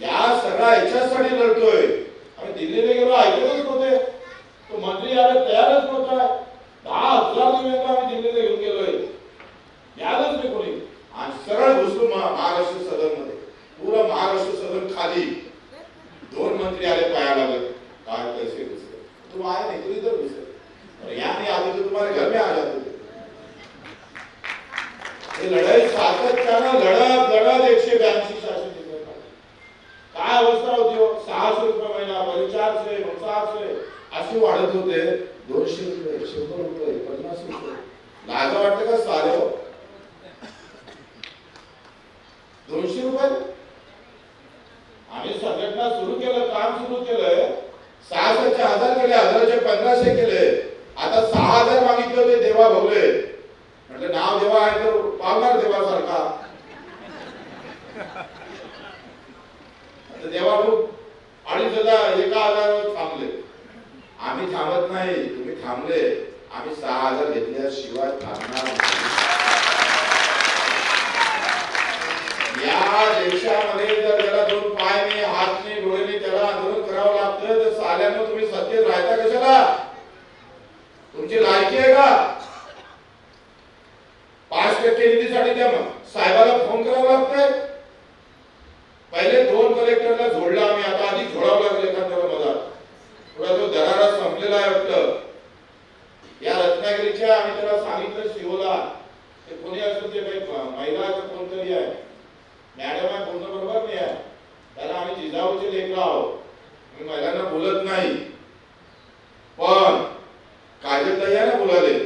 या सगळ्या याच्यासाठी लढतोय. आम्ही दिल्लीला गेलो ऐकतच नव्हते. तो मंत्री यायला तयारच नव्हता. दहा हजार निवेदन आम्ही दिल्लीला घेऊन गेलोय. यायलाच नाही कोणी. आणि सरळ घुसलो महाराष्ट्र सदनमध्ये पुरा महाराष्ट्र सदन खाली. दोन मंत्री आले पाया लागले. काय पैसे घुसले. तू आए नहीं तो इधर घुसे और यहाँ नहीं आते तो घर में आ जाते हे लढाई सातत्यानं लढत लढत एकशे ब्याऐंशी. काय अवस्था होती हो? सहाशे रुपये महिना पहिले चारशे मग सहाशे असे वाढत होते. दोनशे रुपये शंभर रुपये पन्नास रुपये. लाज वाटतं का सारे हो? दोनशे रुपये? आम्ही संघटना सुरू केलं काम सुरू केलंय सहाशेचे हजार केले हजाराचे पंधराशे केले आता सहा हजार मागितले होते देवा भोगले म्हटलं नाव देवा आहे तर पावणार देवासारखा आता देवा खूप अडीच हजार एका हजारावर थांबले आम्ही थांबत नाही तुम्ही थांबले आम्ही सहा हजार घेतल्याशिवाय थांबणार नाही. या देशामध्ये जर त्याला दोन पाय नाही हात नाही डोळे नाही त्याला आंदोलन करावं लागतं तर साल्यानं तुम्ही सत्तेत राहता कशाला तुमची लायकी आहे का पाच टक्के निधीसाठी द्या मग साहेबाला फोन करावा लागतंय पहिले दोन कलेक्टरला जोडला आम्ही आता आधी जोडावं लागलं एखाद्याला मला थोडा जो दरारा संपलेला आहे वाटतं या रत्नागिरीच्या आम्ही त्याला सांगितलं शिवला ते कोणी असेल ते काही म- महिला कोणतरी आहे? मॅडम आहे बोलणं बरोबर नाही आहे. त्याला आम्ही जिजाऊचे लेकर आहोत. मी महिलांना बोलत नाही. पण काजल तयार आहे बोलाले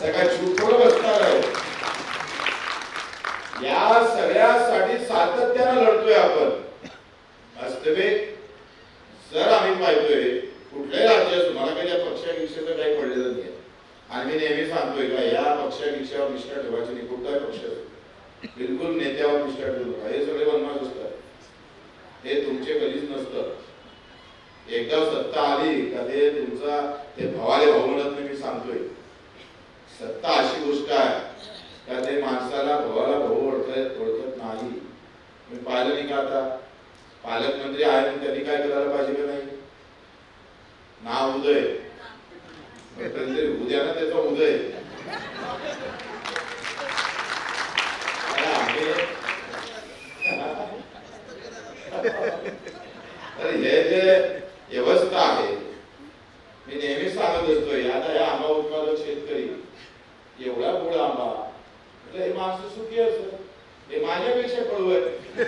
त्या काय चूक थोडं बसणार आहे? या सगळ्यासाठी सातत्यानं लढतोय आपण. वास्तविक जर आम्ही पाहतोय कुठल्याही राज्यात तुम्हाला मला काही या पक्षागिक्षाचं काही पडलेलं नाही. आणि मी नेहमी सांगतोय का या पक्षागिक्षावर निष्ठा ठेवायची नाही. कुठलाही पक्ष बिलकुल नेत्यावर निष्ठा ठेवू नका. हे सगळे बनमास असतात. हे तुमचे कधीच नसतं. एकदा सत्ता आली का ते तुमचा ते भावाले भाऊ म्हणत नाही मी सांगतोय. सत्ता अशी गोष्ट आहे का ते माणसाला भावाला भाऊ ओळखत ओळखत नाही. मी पाहिलं नाही का आता? पालकमंत्री आहे त्यांनी काय करायला पाहिजे का नाही? ना उदय उद्या ना त्याचा उदय तर हे जे व्यवस्था आहे मी नेहमी सांगत असतोय आता या आंबा उत्पादक शेतकरी एवढा गोड आंबा हे माणसं सुखी असत हे माझ्यापेक्षा कडू आहे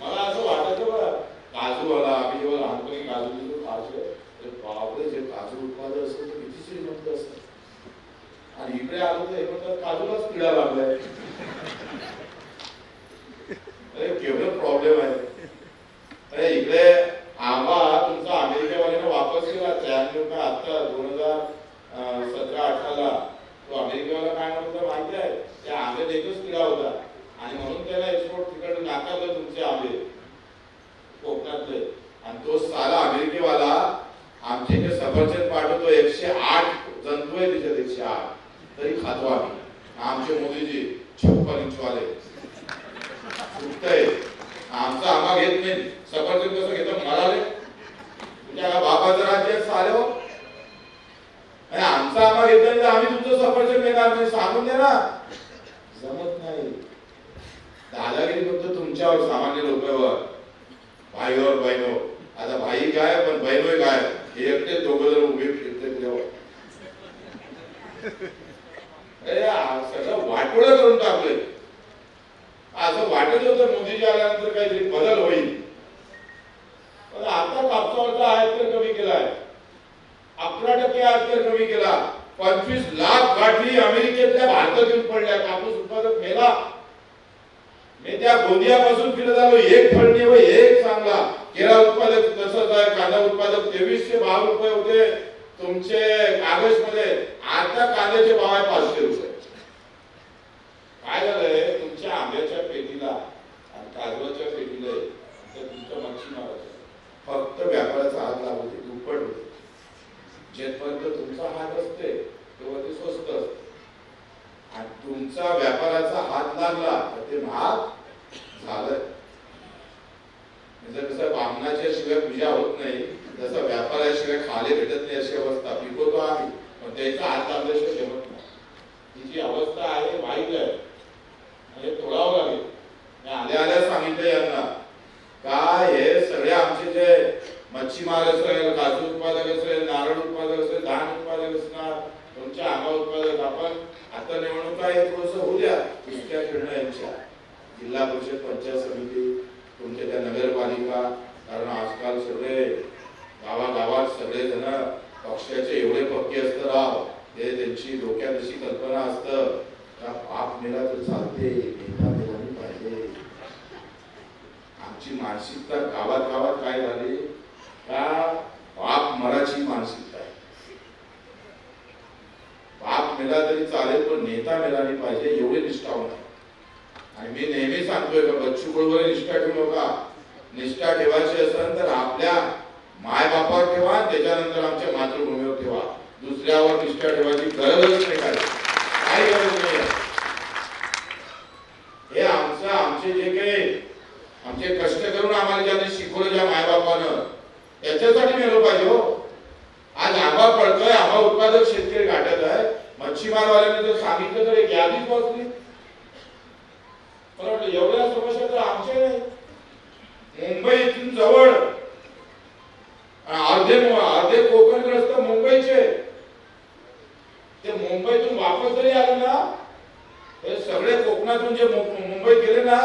मला असं वाटत बघा काजूवाला आम्ही जेव्हा लहानपणी काजू बिजू खायचो तर बापरे जे काजू उत्पादक असेल ते किती श्रीमंत असत आणि इकडे आलो तर म्हणतात काजूलाच किडा लागलाय. अरे केवढं प्रॉब्लेम आहे. अरे इकडे आंबा तुमचा अमेरिकेवाल्याने वापस केला. त्र्याण्णव का आता दोन हजार सतरा अठराला. तो अमेरिकेवाला काय म्हणत होता माहिती आहे? त्या आंब्यात एकच किडा होता. आणि म्हणून त्याला एक्सपोर्ट तिकडे नाकारलं तुमचे आंबे. कोकणातले. आणि तो साला अमेरिकेवाला आमच्या इथे सफरचंद पाठवतो. एकशे आठ जंतू आहे त्याच्यात एकशे आठ. तरी खातो आम्ही. आमचे मोदीजी छप्पन इंचवाले सुटतंय. आमचा आंबा घेत नाही. सफरचंद कसं घेतो म्हणाले? म्हणजे तुझ्या बाबाचं राज्य आहे हो आणि आमचा आम्हा घेत नाही तर आम्ही तुमचं सफरचंद घेणार नाही. सांगून दे ना. जमत नाही. दादागिरी फक्त तुमच्यावर सामान्य लोकांवर. भाईवर बहिणो आता भाई काय पण बहिणोय काय? हे एकटे दोघं जण उभे फिरते तुझ्यावर अरे आ- सगळं वाटोळं करून टाकलंय. असं वाटत होतं मोदीजी आल्यानंतर काहीतरी बदल होईल. पण आता कापसावरचा आयात तर कमी केलाय. अकरा टक्के आयात कर कमी केला. पंचवीस लाख गाठी अमेरिकेतल्या भारतात येऊन पडल्या. कापूस उत्पादक मेला. मी त्या गोंदियापासून फिरत आलो. एक फळणी व एक चांगला केळा उत्पादक तसंच आहे. कांदा उत्पादक तेवीसशे भाव रुपये होते. तुमचे कागजमध्ये आता कांद्याचे भाव आहे पाचशे रुपये. काय झालंय? तुमच्या आंब्याच्या पेटीला आणि काजवाच्या पेटीला तर तुमच्या मच्छीमाराच्या फक्त व्यापाराचा हात लावते दुप्पट होते. जेथपर्यंत तुमचा हात असते तेव्हा ते स्वस्त असते. आणि तुमचा व्यापाराचा हात लागला तर ते महाग झालं म्हणजे कसं शिवाय पूजा होत नाही जसं व्यापाराशिवाय खाले भेटत नाही अशी अवस्था पिकवतो आम्ही. पण त्याचा आता लागल्याशिवाय जमत नाही. ही जी अवस्था आहे वाईट आहे. म्हणजे तोडावं लागेल. मी आल्या आल्या सांगितलं यांना. काय हे सगळे आमचे जे मच्छीमार असेल काजू उत्पादक असेल नारळ उत्पादक असेल धान उत्पादक असणार तुमच्या आंबा उत्पादक आपण आता निवडणुका हे थोडस होऊ द्या. दुसऱ्या खेळणं यांच्या. जिल्हा परिषद पंचायत समिती तुमच्या त्या नगरपालिका कारण आजकाल सगळे गावागावात सगळे जण पक्षाचे एवढे पक्के असतं राव हे त्यांची डोक्यात अशी कल्पना असतं. का पाप मेला तर चालते पाहिजे. आमची मानसिकता गावात गावात काय झाली? का पाप मराची मानसिकता आहे? पाप मेला तरी चालेल पण नेता मेला नाही पाहिजे एवढे निष्ठावून आहे आणि मी नेहमी सांगतोय का बच्चू बरोबर निष्ठा ठेवू नका. निष्ठा ठेवायची असेल तर आपल्या माय बापावर ठेवा त्याच्यानंतर आमच्या मातृभूमीवर ठेवा. दुसऱ्यावर निष्ठा ठेवायची गरजच नाही काय काही गरज नाही हे आमचं आमचे जे काही आमचे कष्ट करून आम्हाला ज्यांनी शिकवलं ज्या मायबापानं त्याच्यासाठी मेलो पाहिजे हो. आज आंबा पडतोय आंबा उत्पादक शेतकरी गाठत आहे. मच्छीमारवाल्यांनी जर सांगितलं तर एक यादीच वाचली मला वाटलं एवढ्या समस्या तर आमच्या नाही. मुंबई इथून जवळ अर्धे अर्धे कोकणग्रस्त मुंबईचे. ते मुंबईतून वापस जरी आले ना हे सगळे कोकणातून जे मुंबईत गेले ना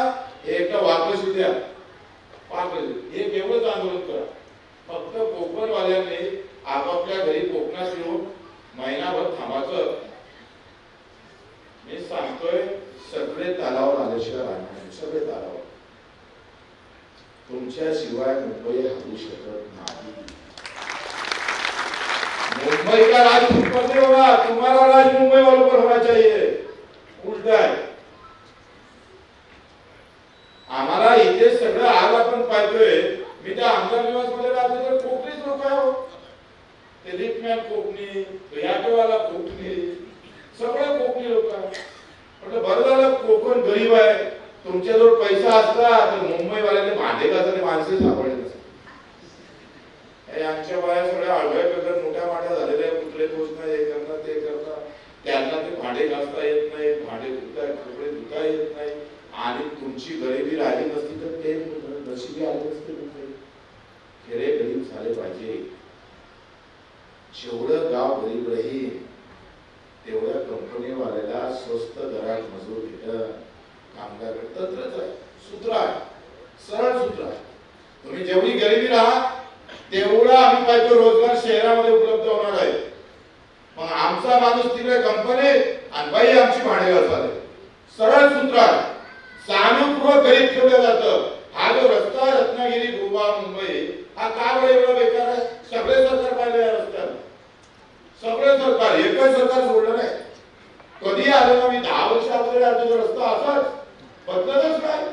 हे एकदा वापस द्या वापस हे एवढंच आंदोलन करा. फक्त कोकणवाल्यांनी आपापल्या घरी कोकणात येऊन महिनाभर थांबायचं. मी सांगतोय सगळे तालावर आल्याशिवाय राहणार नाही. सगळे तालावर तुमच्याशिवाय मुंबई हलू शकत नाही. मुंबई का राजपूत पर नहीं होगा तुम्हारा राज मुंबई वालों पर होना चाहिए उलटा है आम्हाला इथे सगळं आज आपण पाहतोय. मी त्या आमच्या निवासमध्ये राहतो तर कोकणीच लोक आहे हो. ते लिपमॅन कोकणी तो याटोवाला कोकणी. सगळे कोकणी लोक आहे म्हटलं बरं झालं कोकण गरीब आहे. तुमच्याजवळ पैसा असला तर मुंबईवाल्याने भांडे घासायला माणसे सापडले नसते. आमच्या बाया सगळ्या आडव्या पेपर मोठ्या माठ्या झालेल्या आहेत, कुठले दोष नाही. हे करता ते करता. त्यांना ते भांडे घासता येत नाही. भांडे धुता कपडे धुता येत नाही. आणि तुमची गरिबी राहिली नसती तर ते नशिबी आले नसते मुंबई गरीब झाले पाहिजे. जेवढं गाव गरीब राहील कंपनीवाल्याला स्वस्त दरात मजूर भेटत कामगार तंत्रच आहे. सूत्र आहे. सरळ सूत्र आहे. तुम्ही जेवढी गरिबी राहा तेवढा आम्ही पाहिजे रोजगार शहरामध्ये उपलब्ध होणार आहे. मग आमचा माणूस तिकडे कंपनी आणि बाई आमची भाडे घालतात सरळ सूत्र आहे. जाणीवपूर्वक गरीब ठेवलं जातं. हा जो रस्ता रत्नागिरी गोवा मुंबई हा का बरं एवढा बेकार आहे? सगळे सरकार पाहिले या रस्त्यावर. सगळे सरकार एकच सरकार सोडलं नाही. कधी आलं ना मी? दहा वर्ष अगोदर आलो रस्ता असाच. बदलतच नाही.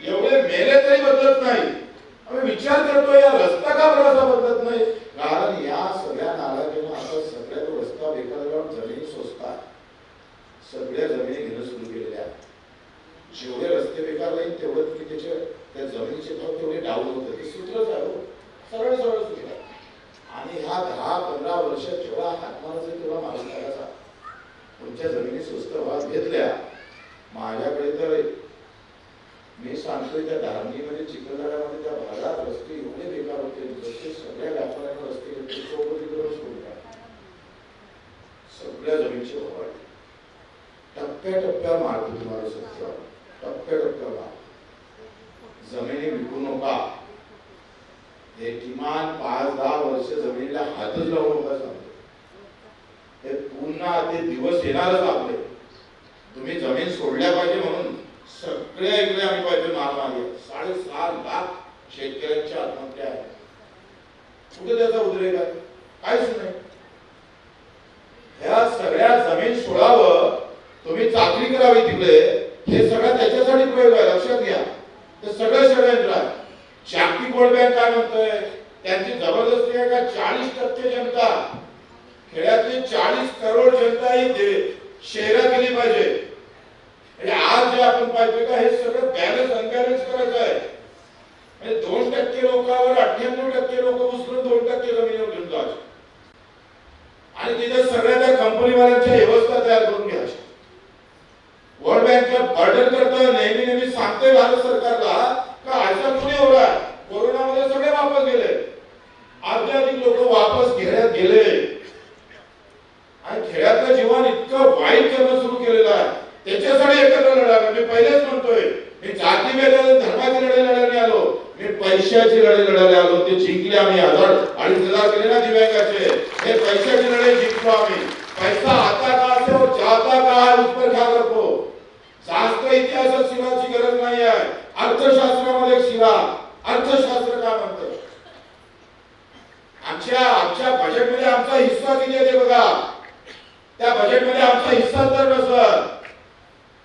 एवढे मेले तरी बदलत नाही. आम्ही विचार करतो या रस्ता का बरं असा बदलत नाही कारण या सगळ्या नालायकांना आता सगळ्या तो रस्ता बेकार झाल्यावर जमिनी स्वस्तात सगळ्या जमिनी घेणं सुरू केलेल्या आहेत जेवढे रस्ते बेकार राहील तेवढं तुम्ही त्याचे त्या जमिनीचे भाव तेवढे डाऊन होतात ते सूत्रच आहे हो. सरळ सरळ सूत्र आहे. आणि ह्या दहा पंधरा वर्षात जेव्हा हातमाराचा तेव्हा माणूस करायचा तुमच्या जमिनी स्वस्त भावात घेतल्या माझ्याकडे तर मी सांगतोय त्या धारणीमध्ये चिखलदऱ्यामध्ये त्या भागात रस्ते एवढे बेकार होते जसे सगळ्या व्यापाऱ्यांना रस्ते घेतले चौकटीकडे सोडतात सगळ्या जमिनीचे भाव वाढले टप्प्याटप्प्यावर मारतो तुम्हाला सत्य टप्प्याटप्प्यावर मारतो जमिनी विकू नका हे किमान पाच दहा वर्ष हातच लावू नका सांगतो. हे पुन्हा ते दिवस येणारच आपले. तुम्ही जमीन सोडल्या पाहिजे म्हणून सगळ्या इकडे आम्ही पाहिजे माल मागे. साडेसहा लाख शेतकऱ्यांच्या आत्महत्या आहेत कुठे त्याचा उद्रेक आहे? काहीच नाही. ह्या सगळ्या जमीन सोडावं तुम्ही चाकरी करावी तिकडे. हे सगळं त्याच्यासाठी प्रयोग आहे. लक्षात घ्या. ते सगळं षडयंत्र आहे जागतिक वर्ल्ड बँक काय म्हणतोय? त्यांची जबरदस्ती आहे का? चाळीस टक्के जनता. खेड्यातली चाळीस करोड जनता ही शहरात गेली पाहिजे. माहितीये का हे सगळं बॅलन्स अनबॅलन्स करायचं आहे. म्हणजे दोन टक्के लोकांवर अठ्ठ्याण्णव टक्के लोक उचलून दोन टक्के जमिनीवर घेऊन जायचे. आणि तिथे सगळ्या त्या कंपनीवाल्यांच्या व्यवस्था तयार करून घ्यायच्या वर्ल्ड बँकला बर्डन करतं नेहमी नेहमी सांगतोय भारत सरकारला का अशा कुणी होणार कोरोनामध्ये सगळे वापस गेले. वापस घेण्यात गेले. आणि खेळातलं जीवन इतकं वाईट करणं सुरू केलेलं आहे. त्याच्यासाठी एकत्र लढा. मी पहिलेच म्हणतोय मी जाती वेगळे धर्माची लढाई लढायला आलो. मी पैशाची लढाई लढायला आलो. ते जिंकले आम्ही हजार आणि हजार केले ना दिव्यांगाचे. हे पैशाची लढाई जिंकलो आम्ही. पैसा आता का असे और जाता का है उस पर ख्याल रखो शास्त्र इतिहासात शिवाची गरज नाही आहे अर्थशास्त्रामध्ये शिवा. अर्थशास्त्र काय म्हणतं? आमच्या आमच्या बजेटमध्ये आमचा हिस्सा किती आहे बघा. त्या बजेटमध्ये आमचा हिस्सा तर नसत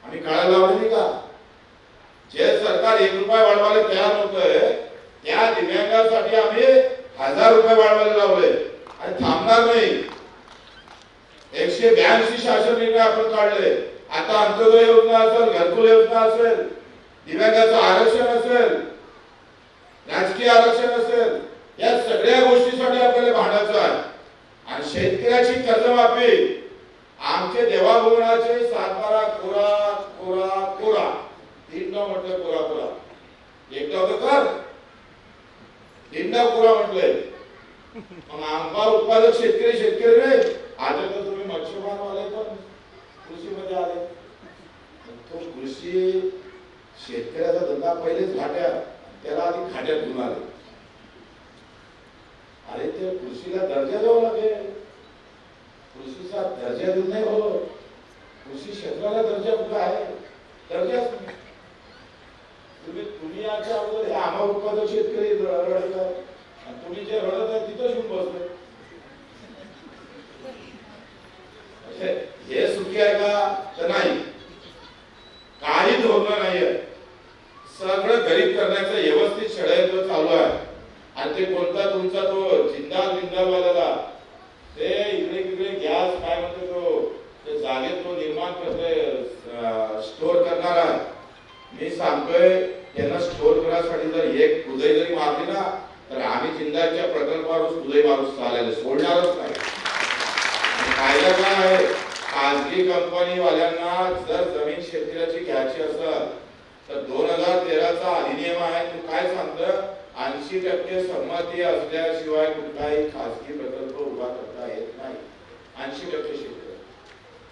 आम्ही काढायला लावले नाही का? जे सरकार एक रुपये वाढवायला तयार नव्हतंय त्या दिव्यांगासाठी आम्ही हजार रुपये वाढवायला लावले. आणि थांबणार नाही. एकशे ब्याऐंशी शासन निर्णय आपण काढले. आता अंत्योदय योजना असेल घरकुल योजना असेल दिव्यांगाचं आरक्षण असेल राजकीय आरक्षण असेल या सगळ्या गोष्टीसाठी आपल्याला भांडायचं आहे. आणि शेतकऱ्याची कर्जमाफी आमचे देवाभुवनाचे सातबारा कोरा कोरा कोरा. तीनदा म्हटलं कोरा कोरा. एकदा होतं कर. तीनदा कोरा म्हटलंय. मग आंबा उत्पादक शेतकरी शेतकरी रे. आता तर तुम्ही मत्स्यमानवाले पण कृषीमध्ये आले. तो कृषी शेतकऱ्याचा धंदा पहिलेच घाट्यात त्याला आधी खाट्यात घेऊन आले. अरे ते कृषीला दर्जा द्यावा लागेल. कृषीचा दर्जा देऊन नाही हो कृषी क्षेत्राला दर्जा कुठं आहे? दर्जाच तुम्ही तुम्ही याच्या अगोदर हे उत्पादक शेतकरी रडत आहे आणि तुम्ही जे रडत आहे तिथं येऊन बसले. हे सुखी आहे का? तर नाही. काही धोरण नाही आहे सगळं गरीब करण्याचं व्यवस्थित षडयंत्र चालू आहे. आणि ते कोणता तुमचा तो जिंदा जिंदालवाल्याला ते इकडे तिकडे गॅस काय म्हणते तो? ते जागेत तो निर्माण करतोय स्टोर करणार. मी सांगतोय त्यांना स्टोर करण्यासाठी जर एक कुदय जरी मारली ना तर आम्ही जिंदाच्या प्रकल्पावर कुदय मारून चालायला सोडणारच नाही. कायदा काय आहे? खाजगी कंपनी वाल्यांना जर जमीन शेतकऱ्याची घ्यायची असेल तर दोन हजार तेराचा अधिनियम आहे. तो काय सांगतं ऐंशी टक्के संमती असल्याशिवाय कुठलाही खासगी प्रकल्प उभा करता येत नाही. ऐंशी टक्के शेतकरी.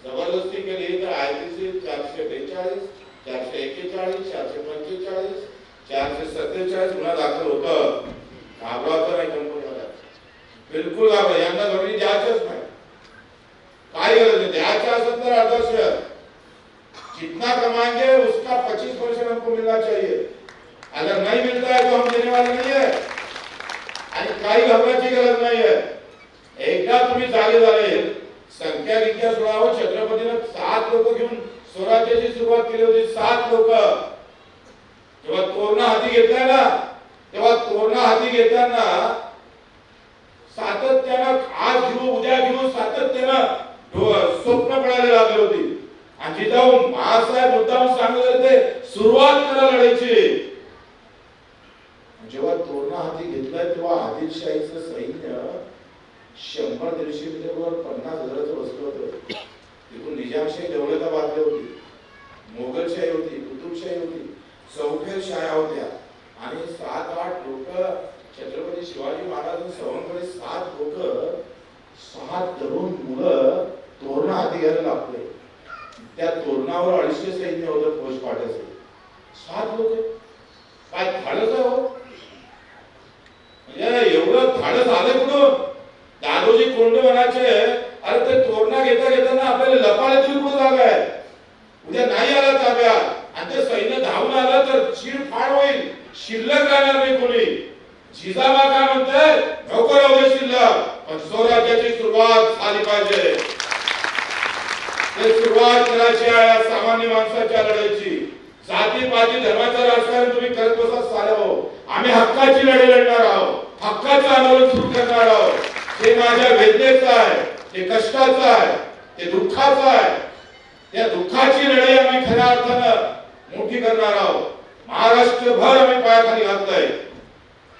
जबरदस्ती केली तर आयपीसी चारशे बेचाळीस चारशे एकेचाळीस चारशे पंचेचाळीस चारशे सत्तेचाळीस गुन्हा दाखल होत. घाबरावचं नाही कंपनीवाल्या बिलकुल घाबरा. यांना जमिनी द्यायचंच नाही. काय गरज द्यायचं असेल तर अर्धा शेअर जितना कमाएंगे उसका पच्चीस परसेंट हमको मिलना चाहिए. अगर नहीं मिलता है तो हम देने वाले नहीं है। आणि काही घबराची गरज नाही आहे एकदा तुम्ही जागे झाले संख्या रित्या सोळावर छत्रपतीनं सात लोक घेऊन स्वराज्याची सुरुवात केली होती सात लोक जेव्हा तोरणा हाती घेतलाय ना तेव्हा तोरणा हाती घेताना सातत्यानं आज घेऊ उद्या घेऊ सातत्यानं डो- स्वप्न पडायला लागली होती आणि जिथं महासाहेब मुद्दाम सांगत होते सुरुवात करा लढायची जेव्हा तोरणा हाती घेतलाय तेव्हा आदिलशाहीचं सैन्य शंभर दीडशे मीटरवर पन्नास हजाराचं बसलं होतं तिथून निजामशाही दौलताबादला होती मोगलशाही होती कुतुबशाही होती चौफेर शाया होत्या आणि सात आठ लोक छत्रपती शिवाजी महाराज सवंगडे सात लोक सहा तरुण मुलं तोरणा हाती घ्यायला लागले त्या तोरणावर अडीचशे सैन्य होतं फौज पाठायचं सात लोक काय धाडस आहे हो म्हणजे एवढं धाडस आलं कुठून दादोजी कोंडे म्हणायचे अरे ते तोरणा घेता घेताना आपल्याला लपाले तरी कुठं जागा आहे उद्या नाही आला ताब्यात आणि ते सैन्य धावून आलं तर चीड फाड होईल शिल्लक राहणार नाही कोणी. जिजाबा काय म्हणते नको राहू दे शिल्लक. पण स्वराज्याची सुरुवात झाली पाहिजे. सुरुवात करायची आहे सामान्य माणसाच्या लढाईची. जाती पाती धर्माचं राजकारण तुम्ही करत बसा साले हो आम्ही हक्काची लढाई लढणार आहोत. हक्काचं आंदोलन सुरू करणार आहोत. ते माझ्या वेदनेचं आहे. ते कष्टाचं आहे. ते दुःखाचं आहे. त्या दुःखाची लढाई आम्ही खऱ्या अर्थानं मोठी करणार आहोत. महाराष्ट्रभर आम्ही पायाखाली घातलंय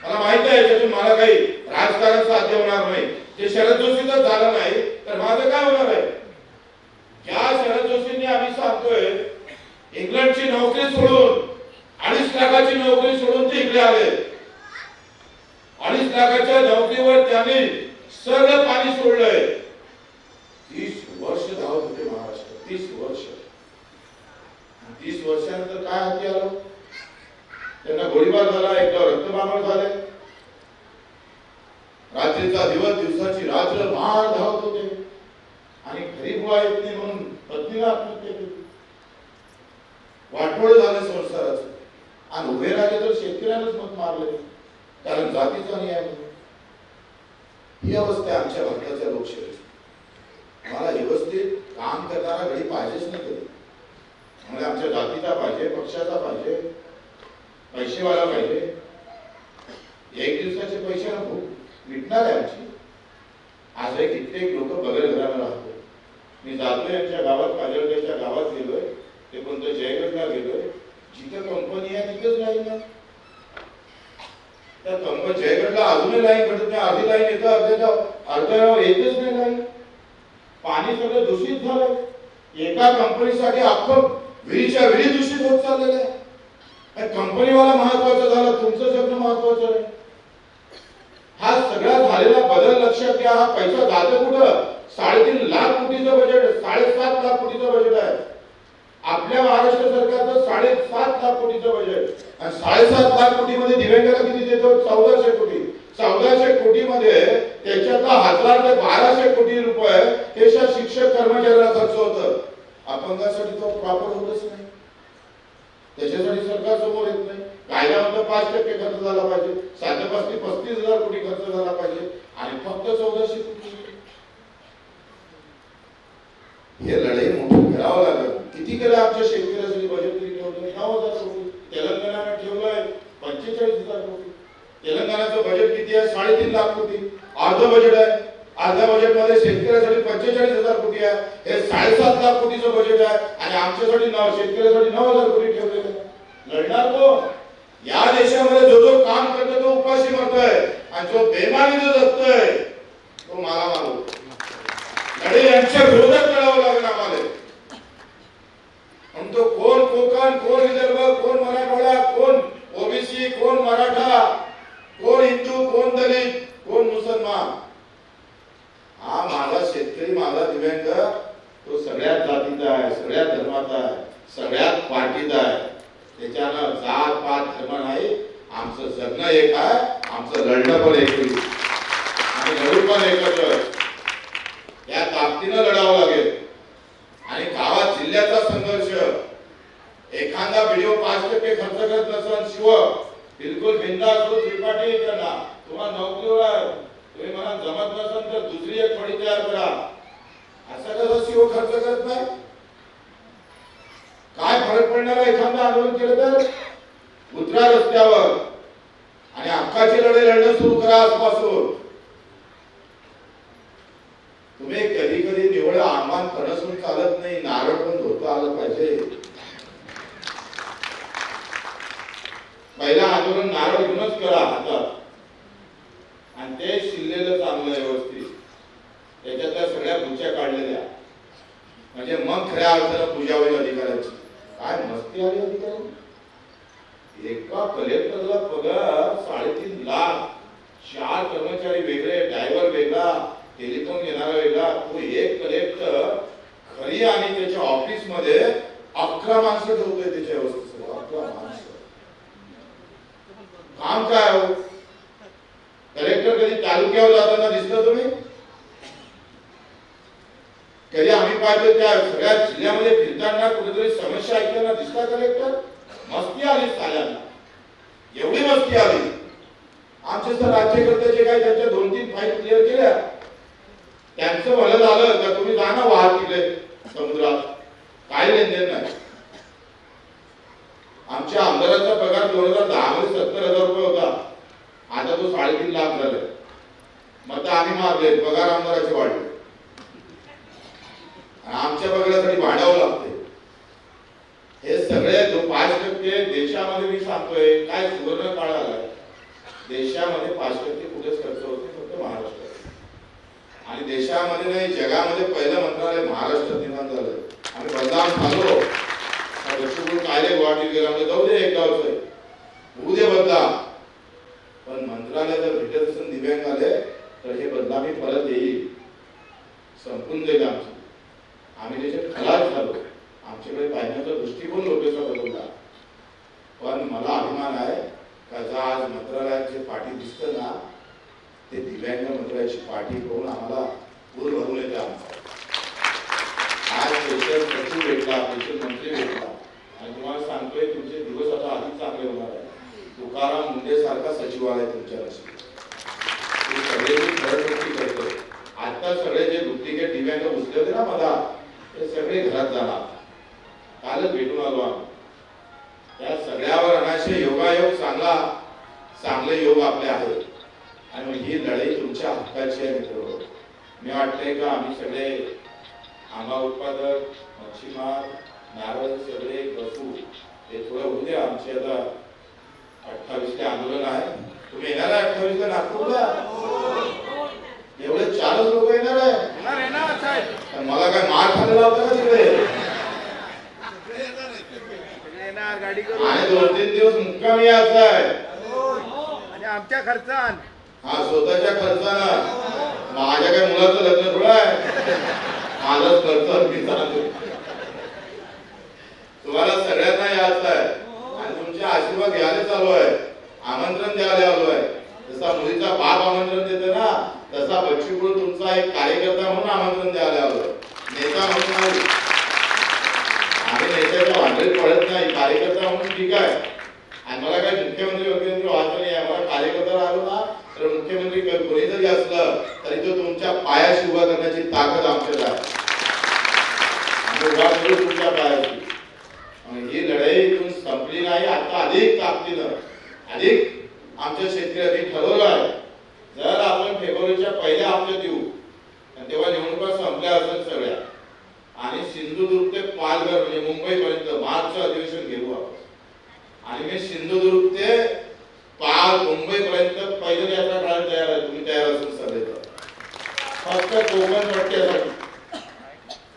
मला माहीत आहे त्यातून मला काही राजकारण साध्य होणार नाही. ते शरद जोशीच झालं नाही तर माझं काय होणार आहे? ज्या शरद जोशींनी आम्ही सांगतोय इंग्लंडची नोकरी सोडून अडीच लाखाची नोकरी सोडून ते इकडे आले. अडीच लाखाच्या नोकरीवर त्यांनी सगळं पाणी सोडलंय. तीस वर्ष धावत होते महाराष्ट्र तीस वर्ष. तीस वर्षानंतर काय हाती आलं? त्यांना गोळीबार झाला एकदा रक्तबामळ झाले. रात्रीचा दिवस दिवसाची रात्र मार धावत होते. आणि घरी बुवा येत नाही म्हणून पत्नीला आत्महत्या केली. वाटोळ झालं संसाराचं. आणि उभे राहिले तर शेतकऱ्यालाच मत मारले. कारण जातीचा न्याय ही अवस्था आहे आमच्या भारताच्या लोकशाहीची मला व्यवस्थित काम करणारा घडी पाहिजेच नाही कधी. म्हणजे आमच्या जातीचा पाहिजे पक्षाचा पाहिजे पैसेवाला पाहिजे. एक दिवसाचे पैसे नको मिटणार आहे आमची. आज एक कित्येक लोक बगैर घराला राहतो मी जातो यांच्या गावात काय गावात गेलोय ते कोणतं जयगडला गेलोय जिथं कंपनी आहे तिथंच लाईन आहे त्या कंपनी जयगडला अजूनही लाईन भेटत नाही अर्धी लाईन येतं अर्ध्या अर्ध्या येतच नाही लाईन पाणी सगळं दूषित झालं एका कंपनीसाठी अख्खं विहिरीच्या विहिरी दूषित होत चाललेलं आहे कंपनीवाला महत्त्वाचा झाला तुमचं जगणं महत्वाचं आहे हा सगळा झालेला बदल लक्षात घ्या हा पैसा जातो कुठं साडेतीन लाख कोटीचं बजेट साडेसात लाख कोटीचं बजेट आहे आपल्या महाराष्ट्र सरकारचं साडेसात लाख कोटीचं बजेट आणि साडेसात लाख कोटीमध्ये दिव्यांगाला किती देतो चौदाशे कोटी चौदाशे कोटीमध्ये त्याच्यातला हजार ते बाराशे कोटी रुपये हे शा- शिक्षक कर्मचाऱ्याला खर्च होतं अपंगासाठी तो प्रॉपर होतच नाही त्याच्यासाठी सरकार समोर येत नाही कायद्यामध्ये पाच टक्के खर्च झाला पाहिजे. साध्या ते पस्तीस हजार कोटी खर्च झाला पाहिजे. आणि फक्त चौदाशे कोटी. हे लढाई मोठी करावं लागेल. किती केलं आमच्या शेतकऱ्यासाठी बजेट तरी ठेवलं नऊ हजार कोटी. तेलंगणाने ठेवलंय पंचेचाळीस हजार कोटी. तेलंगणाचं बजेट किती आहे? साडेतीन लाख कोटी. अर्ध बजेट आहे. अर्ध्या बजेटमध्ये शेतकऱ्यासाठी पंचेचाळीस हजार कोटी आहे. हे साडेसात लाख कोटीचं बजेट आहे. आणि आमच्यासाठी नऊ शेतकऱ्यासाठी नऊ हजार कोटी ठेवलेलं आहे. लढणार कोण? या देशामध्ये जो जो काम करतो तो उपाशी मरतोय आणि जो बेमानीनं जगतोय तो मला मारू. लढे यांच्या विरोधात लढावं लागेल आम्हाला. म्हणतो कोण कोकण कोण विदर्भ कोण मराठवाडा कोण ओबीसी कोण मराठा कोण हिंदू कोण दलित कोण मुसलमान. हा माझा शेतकरी माझा दिव्यांग तो सगळ्यात जातीचा आहे सगळ्यात धर्माचा आहे सगळ्यात पार्टीचा आहे. त्याच्यानं जात पात धर्म नाही. आमचं जगणं एक आहे आमचं लढणं पण एक आणि लढू पण एकत्र. या ताकदीनं लढावं लागेल. आणि गावात जिल्ह्याचा संघर्ष. एखादा व्हिडिओ पाच टक्के खर्च करत नसेल शिव. बिलकुल बिंदा असतो त्रिपाठी त्यांना. तुम्हाला नोकरीवर आहे तुम्ही मला जमत नसेल तर दुसरी एक फळी तयार करा. असं कसं शिव खर्च करत नाही? काय फरक पडणार एखादं आंदोलन केलं तर? उतरा रस्त्यावर. आणि हक्काची लढाई लढणं सुरू करा आजपासून. तुम्ही कधी कधी निवड आव्हान फणसून चालत नाही नारळ पण धोता आलं पाहिजे. पहिला आंदोलन नारळ घेऊनच करा हातात. आणि ते शिरलेलं चांगलं व्यवस्थित. त्याच्यातल्या सगळ्या गुच्छ्या काढलेल्या. म्हणजे मग खऱ्या अर्थानं पूजा होईल अधिकाऱ्याची अधिकारी? एका कलेक्टरला पगार साडेतीन लाख चार कर्मचारी वेगळे ड्रायव्हर वेगळा टेलिफोन घेणारा वेगळा. तो एक कलेक्टर खरी आणि त्याच्या ऑफिसमध्ये अकरा माणसं ठेवतोय त्याच्या व्यवस्थेत अकरा माणसं. काम काय हो? कलेक्टर कधी तालुक्यावर जाताना दिसलं तुम्ही? कधी आम्ही पाहिजे त्या सगळ्या जिल्ह्यामध्ये फिरताना कुठेतरी समस्या ऐकताना दिसला कलेक्टर मस्ती आली साल्यांना. एवढी मस्ती आली. आमचे सर राज्यकर्त्याचे काय त्यांच्या दोन तीन फाईल क्लिअर केल्या. त्यांचं भलं झालं का तुम्ही जा ना वाहत समुद्रात. काय लेनदेन नाही. आमच्या आमदाराचा पगार दोन हजार दहा मध्ये सत्तर हजार रुपये होता. आता तो साडेतीन लाख झाले. मग आम्ही मारले पगार आमदाराचे वाढले. आमच्या बघण्यासाठी भांडावं लागते हे सगळे जो पाच टक्के देशामध्ये मी सांगतोय काय सुवर्ण काळ आलाय देशामध्ये पाच टक्के कुठेच खर्च होते फक्त महाराष्ट्रात. आणि देशामध्ये नाही जगामध्ये पहिलं मंत्रालय महाराष्ट्रात निर्माण झालं. आणि बदनाम झालो. दृष्टिकोन कायदे गुवाहाटी गेला म्हणजे जाऊ दे एक गावचं. आहे. होऊ दे बदनाम. पण मंत्रालय जर भेटत असून दिव्यांग आले तर हे बदलामी परत येईल. संपून जाईल आमचं. आम्ही त्याच्यात खलास झालो. आमच्याकडे पाहण्याचा दृष्टिकोन लोकेचा बदलला. पण मला अभिमान आहे का जा आज मंत्रालयाची पाठी दिसतं ना ते दिव्यांग मंत्रालयाची पाठी करून आम्हाला पूर भरून येते आमचा. आज स्पेशल सचिव भेटला स्पेशल मंत्री भेटला. आणि तुम्हाला सांगतोय तुमचे दिवस आता अधिक चांगले होणार आहे तुकाराम मुंडे सारखा सचिव आहे तुमच्या नशिबी सगळे जे खरडपट्टी करतोय. आता सगळे जे डुप्लिकेट दिव्यांग उचले होते ना मला ते सगळे घरात झाला कालच भेटून आलो आम्ही. त्या सगळ्यावर अनाशय योगायोग चांगला चांगले योग आपले आहेत. आणि मग ही लढाई तुमच्या हक्काची आहे मित्र. मी वाटतंय का आम्ही सगळे आंबा उत्पादक मच्छीमार नारळ सगळे बसू. हे थोडं होऊ द्या आमचे आता अठ्ठावीसचे आंदोलन आहे. तुम्ही येणार आहे अठ्ठावीसला नागपूरला? एवढे चारच लोक येणार आहे येणार येणार साहेब पण मला काय मार खाल्लेला होता का तिकडे? आणि दोन तीन दिवस मुक्कामी यायचा आणि आमच्या खर्चान. हा स्वतःच्या खर्चानं. माझ्या काय मुलाचं लग्न थोडं आहे. माझाच खर्च मी सांगतो. तुम्हाला सगळ्यांना यायचं आहे. आणि तुमचे आशीर्वाद घ्यायला चालू आहे. आमंत्रण द्यायला आलो आहे. जसा मुलीचा बाप आमंत्रण देते ना तसा बच्चीपुळ तुमचा एक कार्यकर्ता म्हणून आमंत्रण द्यायला हवं. नेता म्हणून नाही. आम्ही नेत्याच्या भांडणीत पडत नाही. कार्यकर्ता म्हणून ठीक आहे. आणि मला काय मुख्यमंत्री वगैरे व्हायचं नाही आहे. मला कार्यकर्ता आलो ना तर मुख्यमंत्री कोणी जरी असलं तरी तो तुमच्या पायाशी उभा करण्याची ताकद आमच्यात आहे. उभा करू तुमच्या पायाशी. आणि ही लढाई इथून संपली नाही. आता अधिक ताकदीनं आमच्या शेतकऱ्यांनी ठरवलं आहे. जर आपण फेब्रुवारीच्या पहिल्या हप्त्यात येऊ आणि तेव्हा निवडणुका संपल्या असेल सगळ्या. आणि सिंधुदुर्ग ते पालघर म्हणजे मुंबईपर्यंत मार्चचं अधिवेशन घेऊ आपण. आणि मी सिंधुदुर्ग ते पाल मुंबईपर्यंत पैदल यात्रा काढायला तयार आहे. तुम्ही तयार असून सभेत फक्त कोकण पट्ट्यासाठी.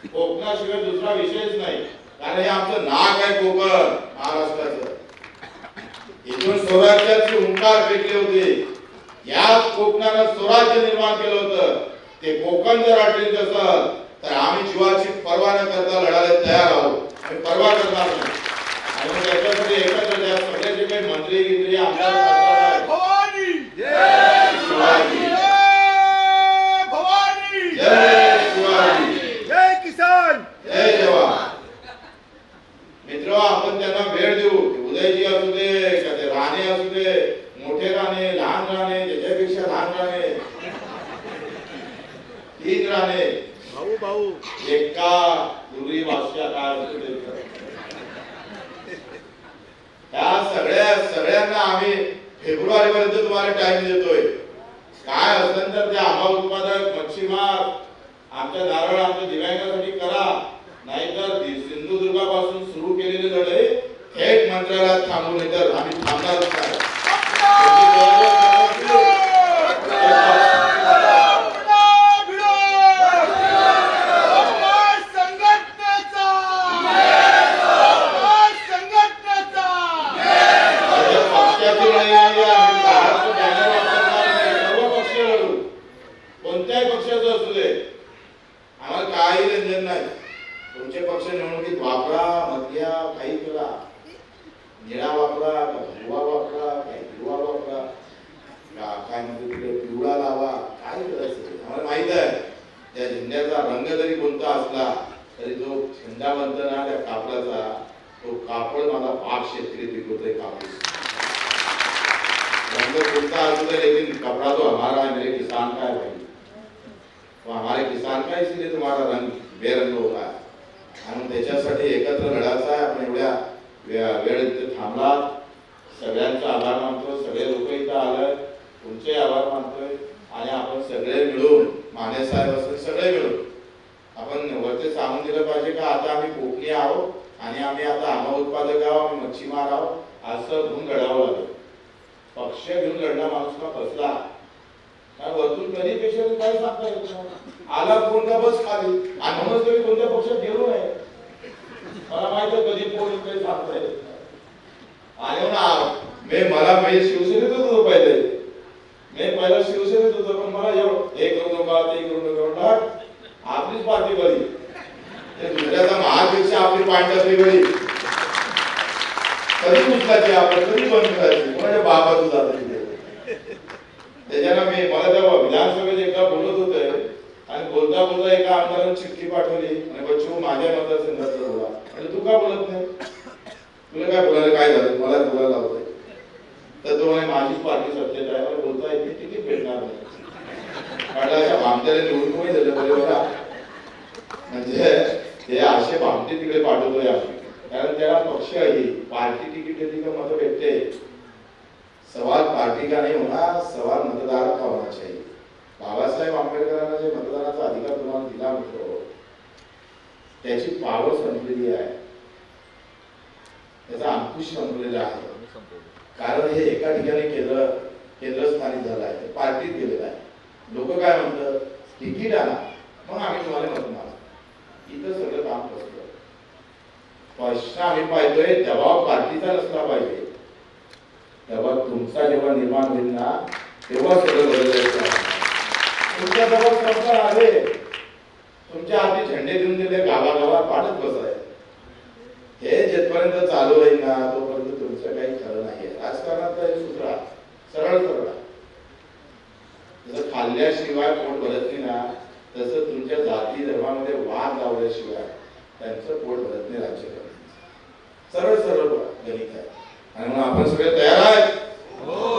कोकणाशिवाय दुसरा विषयच नाही. कारण हे आमचं नाक आहे कोकण महाराष्ट्राचं. इथून स्वराज्याची हुंकार फेकले होते. याच कोकणानं स्वराज्य निर्माण केलं होतं. ते कोकण जर आटलीत असल तर आम्ही जीवाची पर्वा न करता लढायला तयार आहोत. आणि पर्वा करणार नाही. आणि त्याच्यासाठी एकत्र सगळ्याचे काही मंत्री गिंत्री आमदार खासदार आहेत, भवानी शिवाजी जय भवानी जय शिवाजी जय किसान जय जवान मित्र आपण त्यांना वेळ देऊ ते उदयजी असू दे का ते राणे असू दे मोठे राणे लहान राणे त्याच्यापेक्षा लहान राणे तीन राणे भाऊ भाऊ एका दुरी भाषा काय असू दे त्या सगळ्या सगळ्यांना आम्ही फेब्रुवारी पर्यंत तुम्हाला टाइम देतोय काय असेल तर ते आंबा उत्पादक मच्छीमार आमच्या नारळ आमच्या दिव्यांगासाठी करा नाहीतर दि- सिंधुदुर्गापासून सुरू केलेली लढाई थेट मंत्रालयात थांबू नाही तर आम्ही थांबणारच नाही त्याची माझ्या पक्षाची लढाई आहे, आम्ही महाराष्ट्र बॅनर वापरणार नाही. सर्व पक्ष लढू कोणत्याही पक्षाचं असू दे आम्हाला काही रंजन नाही तुमचे पक्ष निवडणुकीत वापरा मध्या काही करा निळा वापरा का भगवा वापरा काय हिरवा वापरा का काय म्हणजे तिकडे पिवळा लावा काय करायचं ते? आम्हाला माहीत आहे त्या झेंड्याचा रंग जरी कोणता असला तरी जो झेंडा बनतो ना त्या कापडाचा तो कापड मला पाक शेतकरी पिकवतोय कापूस रंग कोणता असू दे लेकिन कपड़ा तो हमारा है मेरे किसान का है भाई तो हमारे किसान का इसलिए तुम्हारा रंग बेरंग हो रहा है आणि त्याच्यासाठी एकत्र लढायचा आहे आपण एवढ्या वे- वेळ इथे थांबलात. सगळ्यांचा आभार मानतो सगळे लोक इथं आलं तुमचे आभार मानतोय. आणि आपण सगळे मिळून माने साहेब असेल सगळे मिळून आपण वरती सांगून दिलं पाहिजे का आता आम्ही कोकणी आहोत आणि आम्ही आता आंबा उत्पादक आहोत आम्ही मच्छीमार आहोत. असं घेऊन घडावं लागेल. पक्ष घेऊन घडला माणूस का फसला काय वरतून कधी पेशंट काय सांगता येत नाही. आला कोणता बस खाली? आणि म्हणूनच तुम्ही कोणत्या पक्षात गेलो नाही. मला माहीत कधी कोण काही सांगताय. येत ना मी मला पहिले शिवसेनेत होतो पहिले. मी पहिला शिवसेनेत होतो पण मला एवढं हे करू नका ते करू नका आपलीच पार्टी बरी. दुसऱ्याचा महापेक्षा आपली पार्टी असली बरी. कधी पुस्तकाची आपण कधी बंद करायची? कोणाच्या बाबाचं जातं तिथे? त्याच्यानं मी मला तेव्हा विधानसभेत एकदा बोलत होते आणि बोलता बोलता एका आमदाराने चिठ्ठी पाठवली आणि बच्चू माझ्या मतदारसंघात अरे तू का बोलत नाही? तुला काय बोलायला काय झालं? मला बोलायला लावतंय तर तो म्हणे माझीच पार्टी सत्तेत आहे. मला बोलता येते तिकीट भेटणार नाही कारण अशा भामट्याला निवडून कोणी दिलं? बरे म्हणजे हे असे भामटे तिकडे पाठवतोय आम्ही. कारण त्याला पक्ष आहे. पार्टी तिकीट येते का मत भेटते? सवाल पार्टी का नाही होणार? सवाल मतदार का होणार? चाहिए बाबासाहेब आंबेडकरांना जे मतदानाचा अधिकार तुम्हाला दिला मित्र त्याची पावर संपलेली आहे. त्याचा अंकुश संपलेला आहे. कारण हे एका ठिकाणी केंद्र केंद्रस्थानी झालं आहे. ते पार्टीत गेलेलं आहे. लोक काय म्हणतात? तिकीट आणा मग आम्ही तुम्हाला मत मारा इथं सगळं काम कसलं प्रश्न आम्ही पाहतोय दबाव पार्टीचा नसला पाहिजे. तेव्हा तुमचा जेव्हा निर्माण होईल ना तेव्हा सगळं बदलायचं आहे. तुमच्या जवळ संस्कार आले. तुमच्या हाती झेंडे देऊन दिले गावागावात पाडत बसाय हे जेथपर्यंत चालू आहे ना तोपर्यंत तुमचं काही खरं नाही राजकारणात सूत्र सरळ सरळ. जसं खाल्ल्याशिवाय पोट भरत नाही ना तसं तुमच्या जाती धर्मामध्ये वाद लावल्याशिवाय त्यांचं पोट भरत नाही राज्य सरळ सरळ गणित आहे. आणि म्हणून आपण सगळे तयार आहेत? हो.